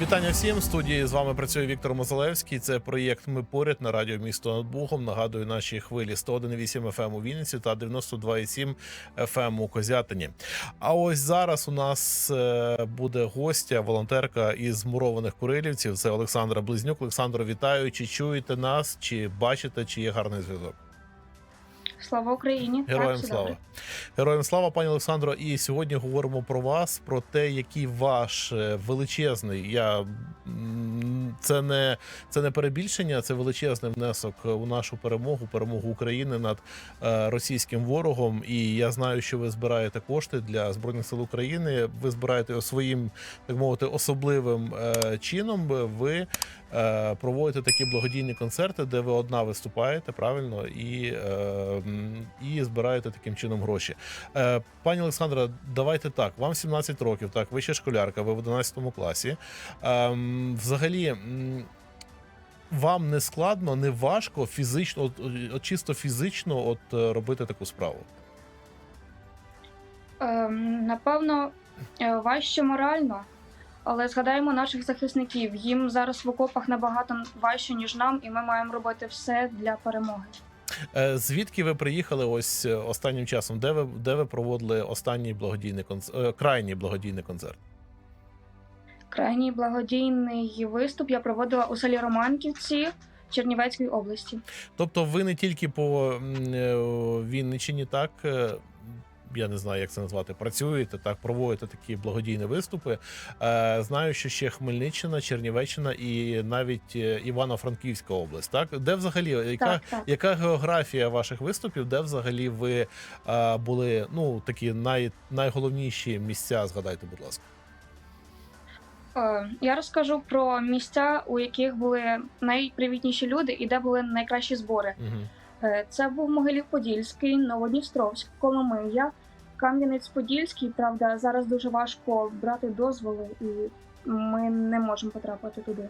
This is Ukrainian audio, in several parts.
Вітання всім в студії. З вами працює Віктор Мозалевський. Це проєкт Ми поряд на радіо місто над Бухом. Нагадую, наші хвилі 101,8 FM ем у Вінниці та 92,7 FM ем у Козятині. А ось зараз у нас е, буде гостя, волонтерка із мурованих курилівців. Це Олександра Близнюк. Олександро, вітаю. Чи чуєте нас, чи бачите, чи є гарний зв'язок? Слава Україні! Героям Так, слава. Героям слава, пані Олександро. І сьогодні говоримо про вас, про те, який ваш е, величезний. Я це не це не перебільшення, це величезний внесок у нашу перемогу, перемогу України над е, російським ворогом. І я знаю, що ви збираєте кошти для збройних сил України. Ви збираєте своїм, так мовити, особливим е, чином. Ви проводите такі благодійні концерти, де ви одна виступаєте правильно і, і збираєте таким чином гроші. Е, пані Олександра, давайте так. Вам 17 років, так, ви ще школярка, ви в 11 класі. Ем, взагалі. Вам не складно, не важко фізично, от, от чисто фізично, от е, робити таку справу. Ем, напевно, е, важче морально, але згадаємо наших захисників. Їм зараз в окопах набагато важче, ніж нам, і ми маємо робити все для перемоги. Е, Звідки ви приїхали ось е, останнім часом? Де ви де ви проводили останній благодійний концерт, крайній благодійний концерт? Крайній благодійний виступ я проводила у селі Романківці Чернівецької області. Тобто, ви не тільки по е, Вінниччині, так я не знаю, як це назвати, працюєте так, проводите такі благодійні виступи. Е, Знаю, що ще Хмельниччина, Чернівеччина і навіть е, Івано-Франківська область. Так, де взагалі яка, Так, так. яка географія ваших виступів, де взагалі ви е, були ну такі най, найголовніші місця? Згадайте, будь ласка. Е, Я розкажу про місця, у яких були найпривітніші люди і де були найкращі збори. Угу. Е, Це був Могилів-Подільський, Новодністровськ, Коломия, Кам'янець-Подільський. Правда, зараз дуже важко брати дозволи, і ми не можемо потрапити туди.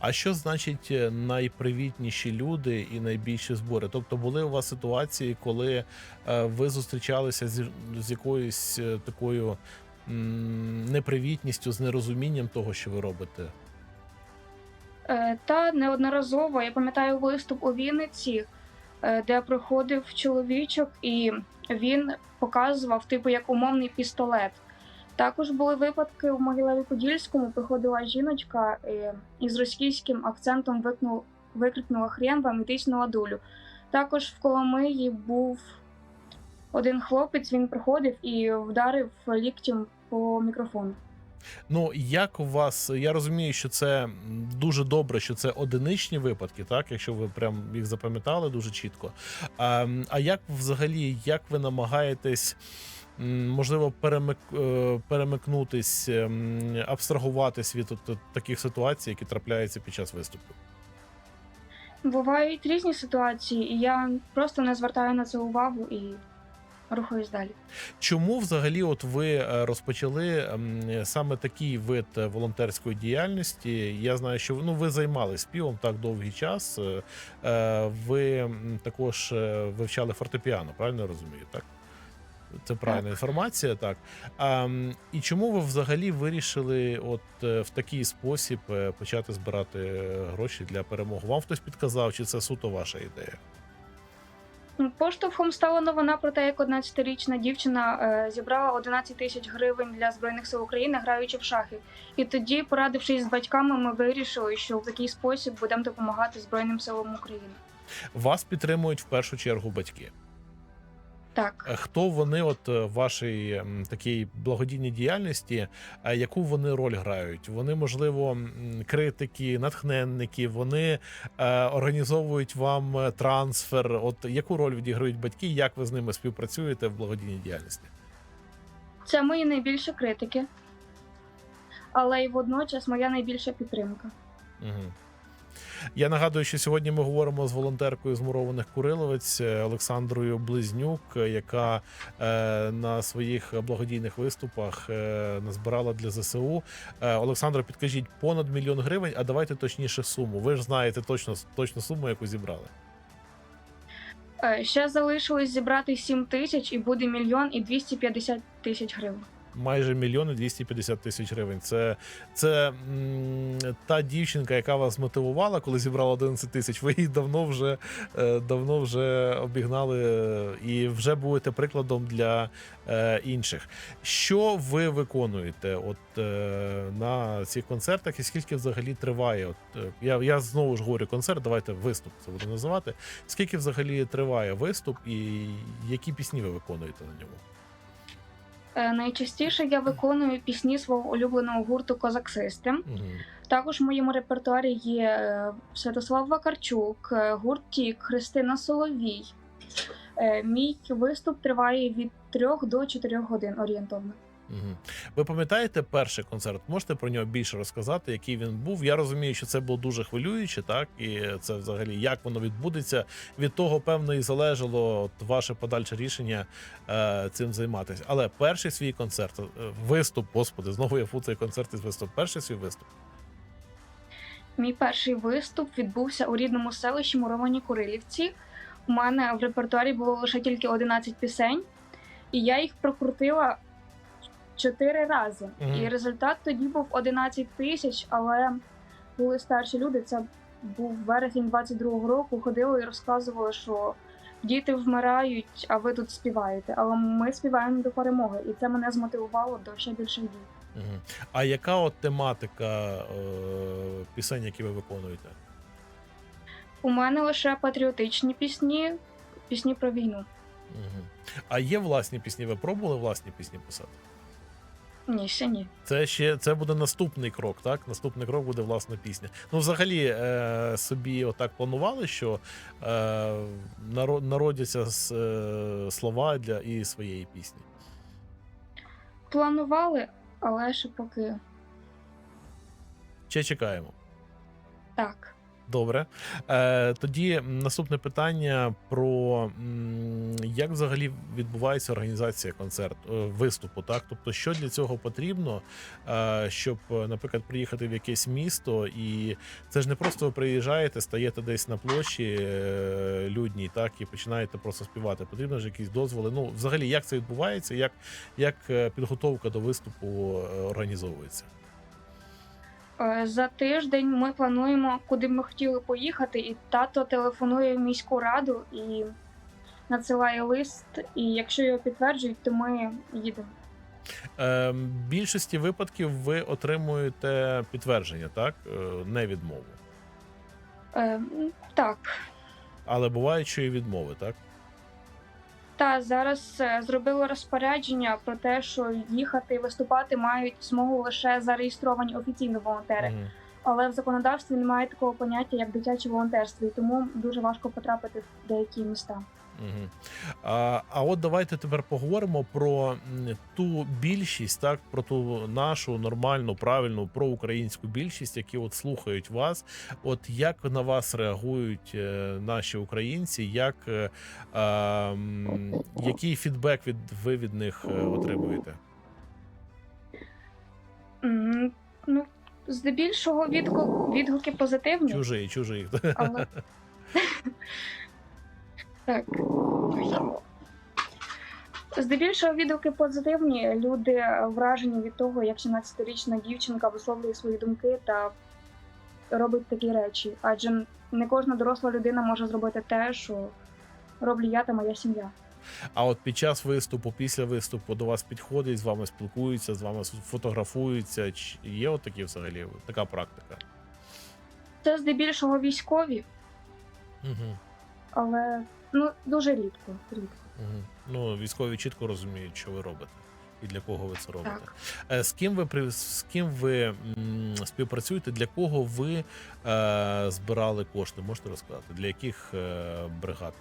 А що значить е, найпривітніші люди і найбільші збори? Тобто були у вас ситуації, коли е, ви зустрічалися з, з якоюсь е, такою м, непривітністю, з нерозумінням того, що ви робите? Та неодноразово я пам'ятаю виступ у Вінниці, де приходив чоловічок, і він показував, типу, як умовний пістолет. Також були випадки у Могилеві-Подільському. Приходила жіночка е, із російським акцентом викнув, викрикнула хрен вам і тиснула дулю. Також в Коломиї був один хлопець, він приходив і вдарив ліктем по мікрофону. Ну як у вас? Я розумію, що це дуже добре, що це одиничні випадки, так якщо ви прям їх запам'ятали дуже чітко. А, а як взагалі, як ви намагаєтесь? Можливо, перемик, е, перемикнутись, ем, абстрагуватись від от, таких ситуацій, які трапляються під час виступу. Бувають різні ситуації, і я просто не звертаю на це увагу і рухаюсь далі. Чому взагалі, от ви е, розпочали саме такий вид е, волонтерської діяльності? Я знаю, що ну ви займалися співом так довгий час. Е, Ви також вивчали фортепіано, правильно я розумію? Так. Це правильна інформація, так. А, і чому ви взагалі вирішили от в такий спосіб почати збирати гроші для перемоги? Вам хтось підказав, чи це суто ваша ідея? Поштовхом стала новина про те, як 11-річна дівчина е, зібрала 11 тисяч гривень для збройних сил України, граючи в шахи. І тоді, порадившись з батьками, ми вирішили, що в такий спосіб будемо допомагати Збройним силам України. Вас підтримують в першу чергу батьки. Так, Е, Хто вони, от е, в вашій такій благодійній діяльності, е, яку вони роль грають? Вони, можливо, критики, натхненники, вони організовують вам трансфер. От яку роль відіграють батьки? Як ви з ними співпрацюєте в благодійній діяльності? це мої найбільші критики, але й водночас моя найбільша підтримка. Угу. Я нагадую, що сьогодні ми говоримо з волонтеркою з мурованих Куриловець е, Олександрою Близнюк, е, яка е, на своїх благодійних виступах назбирала для ЗСУ. Олександро, підкажіть понад мільйон гривень. А давайте точніше суму. Ви ж знаєте точно точну суму, яку зібрали. Ще залишилось зібрати 7 тисяч і буде мільйон і 250 тисяч гривень. Майже мільйон 250 тисяч гривень. Це, це м, та дівчинка, яка вас мотивувала, коли зібрала 11 тисяч. Ви її давно вже е, давно вже обігнали е, і вже будете прикладом для е, інших. Що ви виконуєте от е, на цих концертах, і скільки взагалі триває? От е, я, я знову ж говорю концерт. Давайте виступ це буду називати. Скільки взагалі триває виступ, і які пісні ви виконуєте на ньому? Е, Найчастіше я виконую пісні свого улюбленого гурту Козак Систем. Угу. Також в моєму репертуарі є е, Святослав Вакарчук, е, гурт Тік, Христина Соловій. Мій виступ триває від 3 до 4 годин орієнтовно. Угу. Ви пам'ятаєте перший концерт? Можете про нього більше розказати, який він був? Я розумію, що це було дуже хвилююче, так і це взагалі як воно відбудеться. Від того, певно, і залежало ваше подальше рішення е, цим займатися. Але перший свій концерт, е, виступ, господи, знову я фуцаю концерт із виступ. Перший свій виступ. Мій перший виступ відбувся у рідному селищі Муровані Курилівці. У мене в репертуарі було лише тільки 11 пісень, і я їх прокрутила 4 рази. Мгм. І результат тоді був 11 тисяч, але були старші люди. Це був вересень 22-го року. Ходили і розказували, що діти вмирають, а ви тут співаєте. Але ми співаємо до перемоги, і це мене змотивувало до ще більших дій. Угу. А яка от тематика е, пісень, які ви виконуєте? У мене лише патріотичні пісні, пісні про війну. Угу. А є власні пісні? Ви пробували власні пісні писати? Ні, ще ні. Це ще це буде наступний крок, так? Наступний крок буде власна пісня. Ну, взагалі, е, собі отак планували, що е, народяться с- е, слова для і своєї пісні. Планували, але ще поки Ще чекаємо. так. Добре. Е, тоді наступне питання про як взагалі відбувається організація концерту, е, виступу, так? Тобто, що для цього потрібно, е, щоб, наприклад, приїхати в якесь місто, і це ж не просто ви приїжджаєте, стаєте десь на площі е, людній, так, і починаєте просто співати. Потрібно ж якісь дозволи. Ну, взагалі, як це відбувається, як, як е, підготовка до виступу е, організовується? Е, За тиждень ми плануємо, куди б ми хотіли поїхати, і тато телефонує в міську раду і надсилає лист. І якщо його підтверджують, то ми їдемо. Е, більшості випадків ви отримуєте підтвердження, так? Е, Не відмову. Е, Так. Але бувають, що і відмови, так? Та зараз е, зробили розпорядження про те, що їхати і виступати мають змогу лише зареєстровані офіційно волонтери. Мгм. Але в законодавстві немає такого поняття, як дитяче волонтерство, і тому дуже важко потрапити в деякі міста. Мгм. А, а от давайте тепер поговоримо про ту більшість, так про ту нашу нормальну, правильну проукраїнську більшість, які от слухають вас. От як на вас реагують е, наші українці, як е, а, який фідбек від ви від них е, отримуєте? Ну, здебільшого відгук, відгуки позитивні, Чужий, чужий. але так. Здебільшого відгуки позитивні. Люди вражені від того, як 17-річна дівчинка висловлює свої думки та робить такі речі. Адже не кожна доросла людина може зробити те, що роблю я та моя сім'я. А от під час виступу, після виступу до вас підходять, з вами спілкуються, з вами фотографуються. Чи є от такі взагалі така практика? Це здебільшого військові, Угу. Але ну дуже рідко. рідко. Угу. Ну, військові чітко розуміють, що ви робите і для кого ви це робите. Так. Е, З ким ви з ким ви співпрацюєте? Для кого ви е, збирали кошти? Можете розказати? Для яких е, бригад?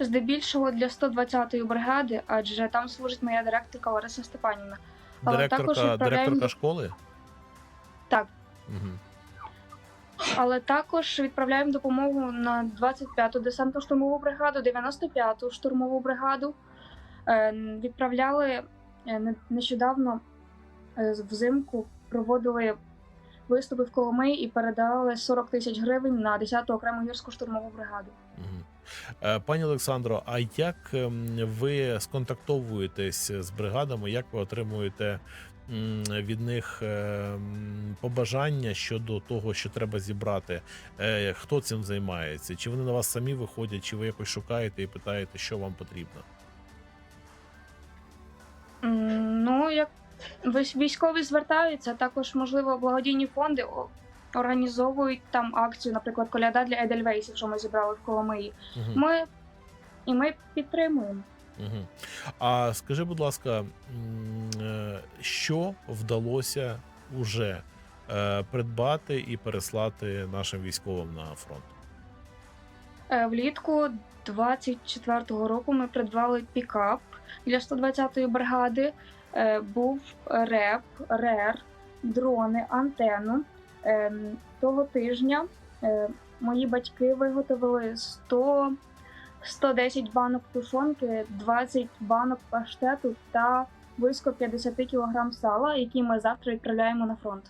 Здебільшого для 120-ї бригади, адже там служить моя директорка Лариса Степанівна. Але також Директорка, відправляємо- директорка школи? Так. Угу. Але також відправляємо допомогу на 25-ту десантно-штурмову бригаду, 95-ту штурмову бригаду. Відправляли е, не- нещодавно е, взимку, проводили виступи в Коломиї і передали 40 тисяч гривень на 10-ту окрему гірську штурмову бригаду. Е, Пані Олександро, а як ем, ви сконтактовуєтесь з бригадами? Як ви отримуєте від них ем, побажання щодо того, що треба зібрати? Е, Хто цим займається? Чи вони на вас самі виходять, чи ви якось шукаєте і питаєте, що вам потрібно? Ну, як військові звертаються, також, можливо, благодійні фонди організовують там акцію, наприклад, коляда для Едельвейсів, що ми зібрали в Коломиї. Мгм. Ми і ми підтримуємо. Мгм. А скажи, будь ласка, е, що вдалося уже е, придбати і переслати нашим військовим на фронт? Е, Влітку 24-го року ми придбали пікап для 120-ї бригади. Е, Був реп, рер, дрони, антенну. Ем, Того тижня мої батьки виготовили 100, 110 банок тушонки, 20 банок паштету та близько 50 кг сала, які ми завтра відправляємо на фронт.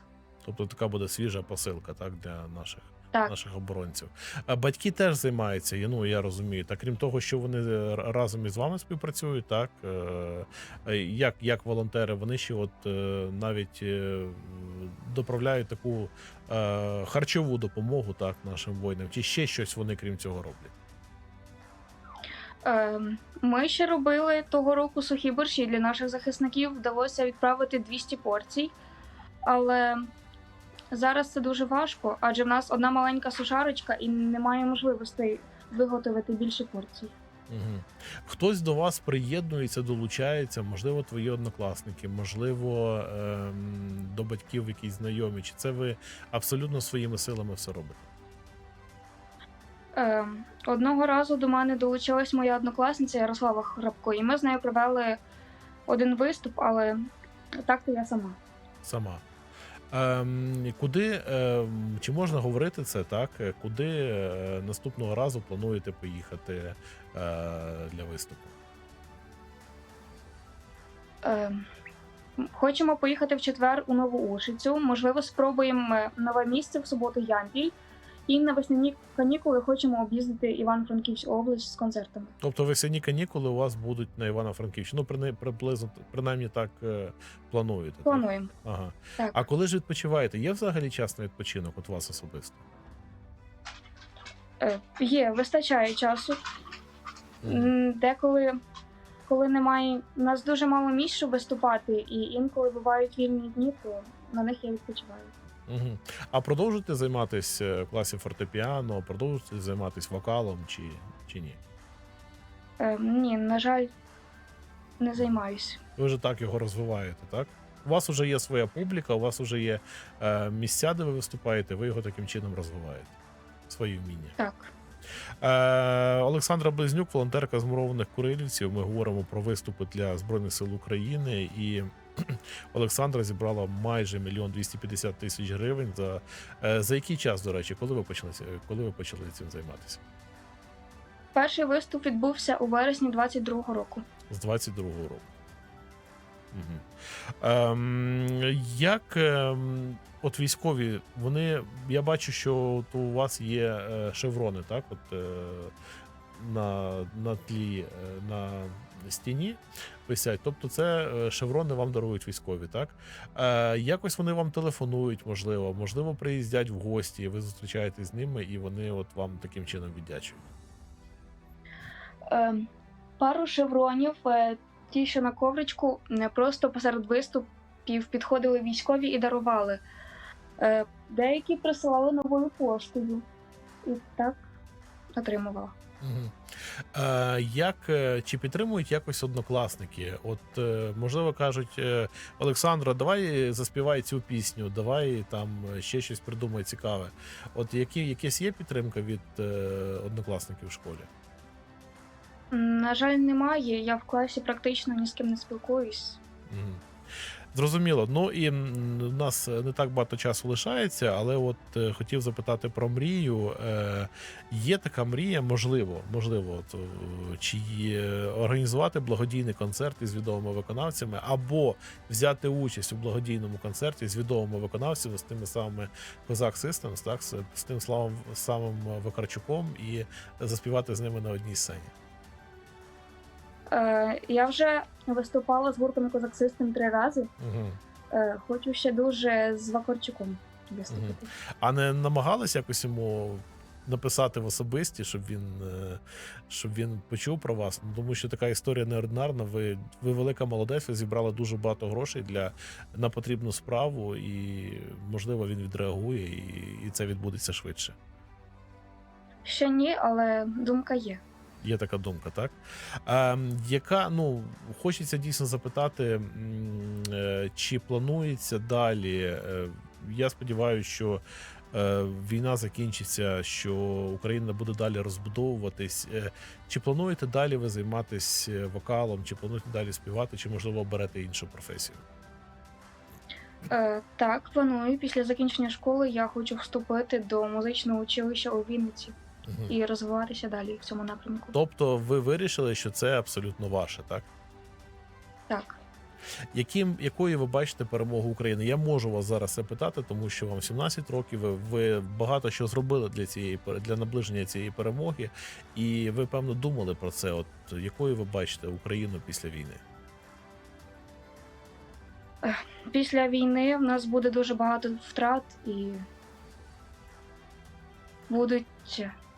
Тобто така буде свіжа посилка, так, для наших, Так. наших оборонців. А батьки теж займаються, я- ну я розумію. Та крім того, що вони е, разом із вами співпрацюють, так е, е, як, як волонтери, вони ще от навіть доправляють таку харчову допомогу так нашим воїнам, чи ще щось вони крім цього роблять. Ем, Ми ще робили того року сухі борщі для наших захисників. Вдалося відправити 200 порцій, але зараз це дуже важко, адже в нас одна маленька сушарочка і немає можливостей виготовити більше порцій. Угу. Хтось до вас приєднується, долучається, можливо, твої однокласники, можливо, ем, до батьків якісь знайомі. Чи це ви абсолютно своїми силами все робите? Ем, Одного разу до мене долучилась моя однокласниця Ярослава Храпко, і ми з нею провели один виступ, але так то я сама. Сама. Ем, куди, ем, чи можна говорити це так? Куди е, наступного разу плануєте поїхати е, для виступу? Ем, Хочемо поїхати в четвер у Нову Ушицю. Можливо, спробуємо нове місце в суботу Ямпіль. І на весняні канікули хочемо об'їздити Івано-Франківську область з концертами. Тобто весняні канікули у вас будуть на Івано-Франківщині. Ну, принаймні, приблизно принаймні так е, плануєте. так? Плануємо. Ага. Так. А коли ж відпочиваєте? Є взагалі час на відпочинок от вас особисто? Е, Є, вистачає часу. М, Деколи, коли немає, у нас дуже мало місць, щоб виступати, і інколи бувають вільні дні, то на них я відпочиваю. Мгм. А продовжуєте займатися в класі фортепіано, продовжуєте займатися вокалом чи, чи ні? Е, Ні, на жаль, не займаюся. Ви вже так його розвиваєте, так? У вас вже є своя публіка, у вас вже є е, місця, де ви виступаєте, ви його таким чином розвиваєте. Свої вміння. Так. Е, Олександра Близнюк, волонтерка з мурованих Курилівців. Ми говоримо про виступи для Збройних сил України. І Олександра зібрала майже мільйон 250 тисяч гривень. За, е, за який час, до речі, коли ви почали, коли ви почали цим займатися? Перший виступ відбувся у вересні 22-го року. З 22-го року. Угу. Ем, як ем, от військові, вони. Я бачу, що от у вас є е, шеврони, так? От е, на, на тлі, е, на стіні висять. Тобто, це е, шеврони вам дарують військові, так? Е, якось вони вам телефонують, можливо, можливо, приїздять в гості, ви зустрічаєтесь з ними, і вони от вам таким чином віддячують. Е, Пару шевронів, е, ті, що на ковричку, не просто посеред виступів підходили військові і дарували. Е, Деякі присилали новою поштою. І так отримувала. Е, як е, чи підтримують якось однокласники? От е, можливо кажуть, е, Олександро, давай заспівай цю пісню, давай там ще щось придумай цікаве. От які якась є підтримка від е, однокласників в школі? На жаль, немає. Я в класі практично ні з ким не спілкуюсь. Зрозуміло. Ну і у нас не так багато часу лишається, але от е, хотів запитати про мрію. Е, є така мрія, можливо, можливо, от, е, чи є, організувати благодійний концерт із відомими виконавцями, або взяти участь у благодійному концерті з відомими виконавцями, з тими самими Козак Systems, так, з, з тим славом самим Вакарчуком, і заспівати з ними на одній сцені. Е, я вже виступала з гуртом Козак Систем три рази. Угу. Е, хочу ще дуже з Вакарчуком виступити. А не намагалися якось йому написати в особисті, щоб він, е, щоб він почув про вас? Ну, Тому що така історія неординарна. Ви, ви велика молодець, ви зібрали дуже багато грошей для, на потрібну справу, і можливо він відреагує, і, і це відбудеться швидше. Ще ні, але думка є. Є така думка, так? А, яка, ну, хочеться дійсно запитати, е, чи планується далі? е, Я сподіваюся, що е, війна закінчиться, що Україна буде далі розбудовуватись. Е, Чи плануєте далі ви займатися вокалом, чи плануєте далі співати, чи можливо оберете іншу професію? Е, так, планую. Після закінчення школи я хочу вступити до музичного училища у Вінниці. І розвиватися далі в цьому напрямку. Тобто ви вирішили, що це абсолютно ваше, так? Так. Яким, якою ви бачите перемогу України? Я можу вас зараз це питати, тому що вам 17 років. Ви, ви багато що зробили для цієї для наближення цієї перемоги, і ви певно думали про це. От якою ви бачите Україну після війни? Після війни в нас буде дуже багато втрат і будуть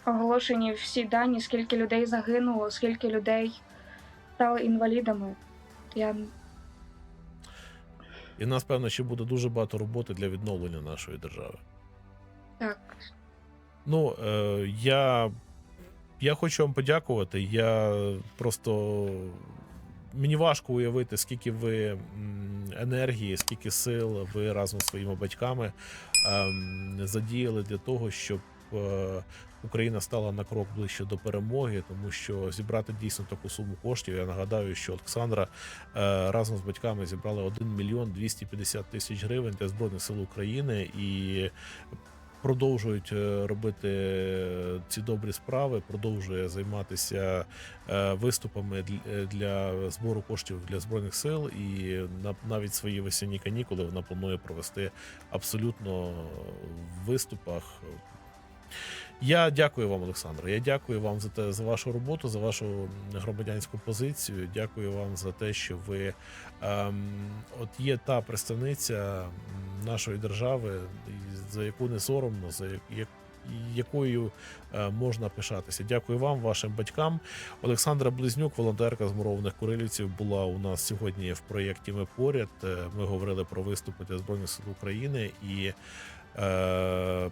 оголошені всі дані, скільки людей загинуло, скільки людей стали інвалідами. Я І в нас певно ще буде дуже багато роботи для відновлення нашої держави. так. Ну е, я, я хочу вам подякувати. Я просто мені важко уявити, скільки ви енергії, скільки сил ви разом з своїми батьками ем, задіяли для того, щоб е, Україна стала на крок ближче до перемоги, тому що зібрати дійсно таку суму коштів. Я нагадаю, що Олександра е, разом з батьками зібрали 1 мільйон 250 тисяч гривень для збройних сил України і продовжують е, робити е, ці добрі справи, продовжує займатися виступами для збору коштів для збройних сил, і на- навіть свої весняні канікули вона планує провести абсолютно в виступах. Я дякую вам, Олександр. Я дякую вам за те за вашу роботу, за вашу громадянську позицію. Дякую вам за те, що ви ем, от є та представниця нашої держави, за яку не соромно, за як- якою е, можна пишатися. Дякую вам, вашим батькам. Олександра Близнюк, волонтерка з мурованих Курилівців, була у нас сьогодні в проєкті Ми поряд. Е, Ми говорили про виступи для Збройних сил України і. Е,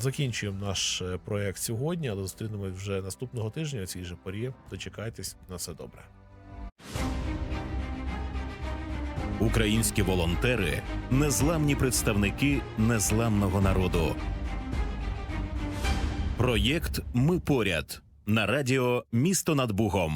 Закінчуємо наш е, проект сьогодні, але зустрінемось вже наступного тижня у цій же порі. Дочекайтесь на все добре. Українські волонтери незламні представники незламного народу. Проєкт Ми поряд на радіо Місто над Бугом.